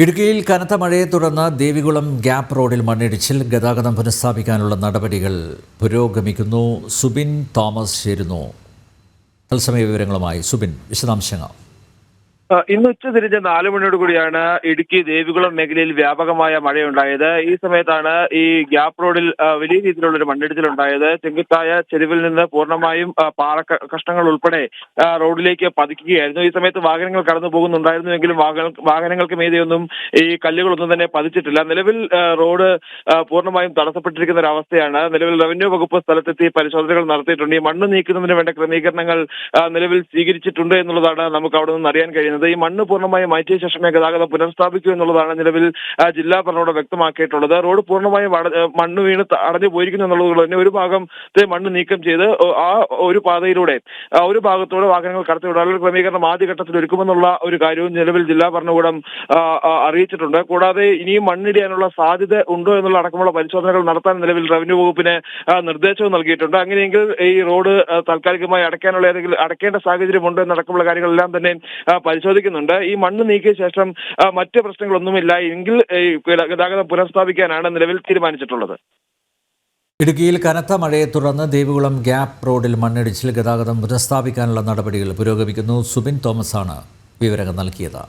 ഇടുക്കിയിൽ കനത്ത മഴയെ തുടർന്ന് ദേവികുളം ഗ്യാപ്പ് റോഡിൽ മണ്ണിടിച്ചിൽ ഗതാഗതം പുനഃസ്ഥാപിക്കാനുള്ള നടപടികൾ പുരോഗമിക്കുന്നു. സുബിൻ തോമസ് ചേരുന്നു. തത്സമയ വിവരങ്ങളുമായി സുബിൻ വിശദാംശങ്ങൾ. ഇന്ന് ഉച്ച തിരിഞ്ഞ് നാല് മണിയോട് കൂടിയാണ് ഇടുക്കി ദേവികുളം മേഖലയിൽ വ്യാപകമായ മഴയുണ്ടായത്. ഈ സമയത്താണ് ഈ ഗ്യാപ് റോഡിൽ വലിയ രീതിയിലുള്ള ഒരു മണ്ണിടിച്ചിൽ മണ്ണിടിച്ചിലുണ്ടായത്. ചെങ്കുത്തായ ചെരുവിൽ നിന്ന് പൂർണമായും പാറ കഷ്ണങ്ങൾ ഉൾപ്പെടെ റോഡിലേക്ക് പതിക്കുകയായിരുന്നു. ഈ സമയത്ത് വാഹനങ്ങൾ കടന്നു പോകുന്നുണ്ടായിരുന്നുവെങ്കിലും വാഹന- വാഹനങ്ങൾക്ക് മീതെയൊന്നും ഈ കല്ലുകളൊന്നും തന്നെ പതിച്ചിട്ടില്ല. നിലവിൽ റോഡ് പൂർണമായും തടസ്സപ്പെട്ടിരിക്കുന്ന ഒരു അവസ്ഥയാണ് നിലവിൽ റവന്യൂ വകുപ്പ് സ്ഥലത്തെത്തി പരിശോധനകൾ നടത്തിയിട്ടുണ്ട്. ഈ മണ്ണ് നീക്കുന്നതിന് വേണ്ട ക്രമീകരണങ്ങൾ നിലവിൽ സ്വീകരിച്ചിട്ടുണ്ട് എന്നുള്ളതാണ് നമുക്ക് അവിടെ നിന്ന് അറിയാൻ കഴിയുന്നത്. ഈ മണ്ണ് പൂർണമായും മാറ്റിയ ശേഷമേ ഗതാഗതം പുനഃസ്ഥാപിക്കൂ എന്നുള്ളതാണ് നിലവിൽ ജില്ലാ ഭരണകൂടം വ്യക്തമാക്കിയിട്ടുള്ളത്. റോഡ് പൂർണമായും മണ്ണ് വീണ് അടഞ്ഞു പോയിരിക്കുന്നു എന്നുള്ളത് തന്നെ ഒരു ഭാഗത്തെ മണ്ണ് നീക്കം ചെയ്ത് ആ ഒരു പാതയിലൂടെ ഒരു ഭാഗത്തൂടെ വാഹനങ്ങൾ കടത്തിവിടാനുള്ള ക്രമീകരണം ആദ്യഘട്ടത്തിൽ ഒരുക്കുമെന്നുള്ള ഒരു കാര്യവും നിലവിൽ ജില്ലാ ഭരണകൂടം അറിയിച്ചിട്ടുണ്ട്. കൂടാതെ ഇനിയും മണ്ണിടിയാനുള്ള സാധ്യത ഉണ്ടോ എന്നുള്ള അടക്കമുള്ള പരിശോധനകൾ നടത്താൻ നിലവിൽ റവന്യൂ വകുപ്പിന് നിർദ്ദേശവും നൽകിയിട്ടുണ്ട്. അങ്ങനെയെങ്കിൽ ഈ റോഡ് താൽക്കാലികമായി അടയ്ക്കാനുള്ള ഏതെങ്കിലും അടയ്ക്കേണ്ട സാഹചര്യമുണ്ടോ എന്നടക്കമുള്ള കാര്യങ്ങളെല്ലാം തന്നെ ആ, പരിശോധിക്കുന്നുണ്ട് ഈ മണ്ണ് നീക്കിയ ശേഷം മറ്റ് പ്രശ്നങ്ങളൊന്നുമില്ല. എങ്കിൽ ഗതാഗതം പുനഃസ്ഥാപിക്കാനാണ് നിലവിൽ തീരുമാനിച്ചിട്ടുള്ളത്. ഇടുക്കിയിൽ കനത്ത മഴയെ തുടർന്ന് ദേവികുളം ഗ്യാപ്പ് റോഡിൽ മണ്ണിടിച്ചിൽ ഗതാഗതം പുനഃസ്ഥാപിക്കാനുള്ള നടപടികൾ പുരോഗമിക്കുന്നു. സുബിൻ തോമസാണ് വിവരങ്ങൾ നൽകിയത്.